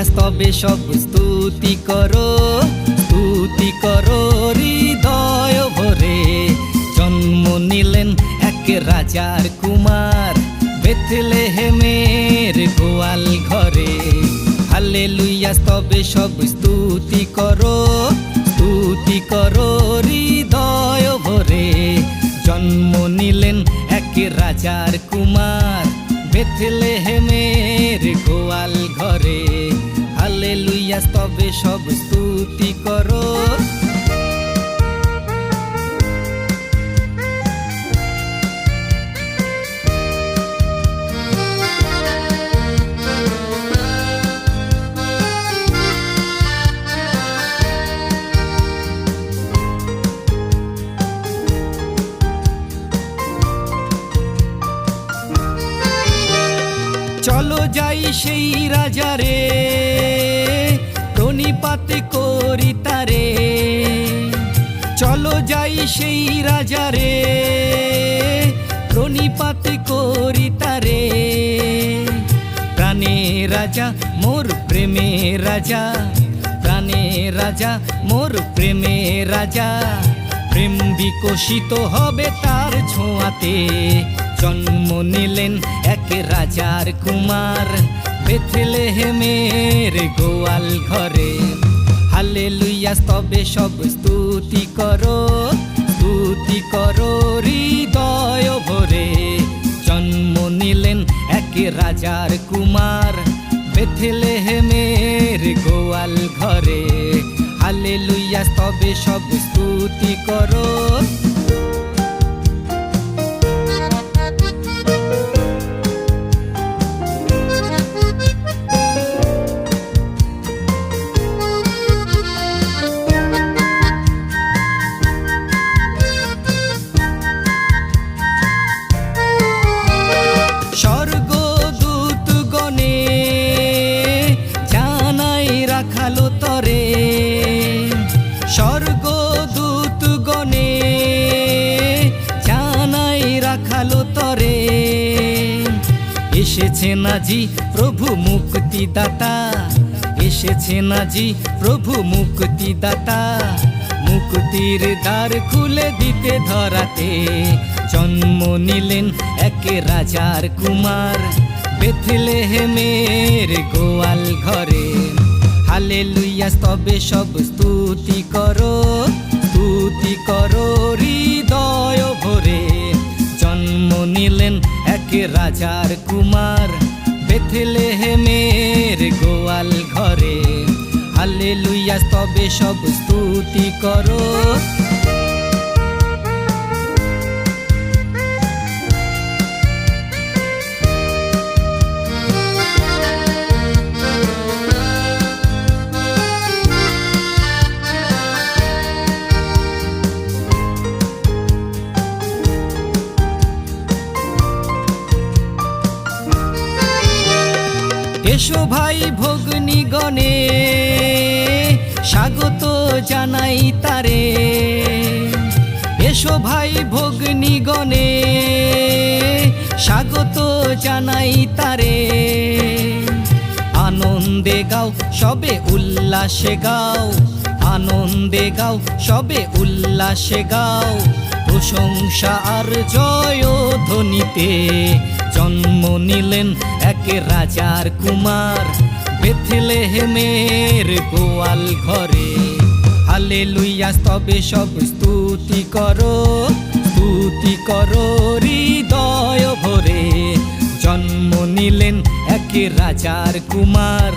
লুইয়া তবে সব স্তুতি করো স্তুতি করো হৃদয় ভরে। জন্ম নিলেন এক রাজার কুমার বেথলে হেমের গোয়াল ঘরে। হালে লুইয়া তবে সব স্তুতি করো স্তুতি করো হৃদয় ভরে। জন্ম নিলেন এক রাজার কুমার বেথলে হেমের গোয়াল ঘরে। হালে লুইয়া তবে সব স্তুতি করো। চলো যাই সেই রাজারে প্রণিপাত করি তারে। চলো যাই সেই রাজারে প্রণিপাত করি তারে। প্রাণে রাজা, মোর প্রেমে রাজা। প্রাণে রাজা, মোর প্রেমে রাজা। প্রেম বিকশিত হবে তার ছোঁয়াতে। জন্ম নিলেন এক রাজার কুমার। বেথলে হেমের গোয়াল ঘরে। হালে লুইয়া তবে সব স্তুতি করো স্তুতি করো হৃদয় ভরে। জন্ম নিলেন এক রাজার কুমার। বেথলে হেমের গোয়াল ঘরে। হালে লুইয়া তবে সব স্তুতি করো এসেছে নাজি প্রভু মুক্তিদাতা। এসেছে নাজি প্রভু মুক্তিদাতা। মুক্তির দ্বার খুলে দিতে ধরাতে জন্ম নিলেন এক রাজার কুমার। বেথলে হেমের গোয়াল ঘরে। হালে লুইয়া তবে সব স্তুতি করো স্তুতি করো হৃদয় ভরে। জন্ম নিলেন এক রাজার কুমার বেথেলে হেমের গোয়াল ঘরে হালে লুইয়া তবে সব স্তুতি করো এসো ভাই ভগ্নি গণে, স্বাগত জানাই তারে। এসো ভাই ভগ্নি গণে, স্বাগত জানাই তারে। আনন্দে গাও, সবে উল্লাসে গাও। আনন্দে গাও, সবে উল্লাসে গাও। প্রশংসা আর জয় ধ্বনিতে জন্ম নিলেন এক রাজার কুমার। বেথলে হেমের গোয়াল ঘরে। হালে লুইয়া তবে সব স্তুতি করো স্তুতি করো হৃদয় ভরে। জন্ম নিলেন এক রাজার কুমার।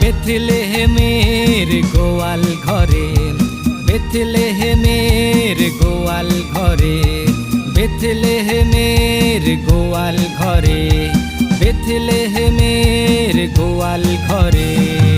বেথলে হেমের গোয়াল ঘরে। বেথলে হেমের গোয়াল ঘরে। বেথলেহেমের গোয়াল ঘরে বেথলেহেমের গোয়াল ঘরে।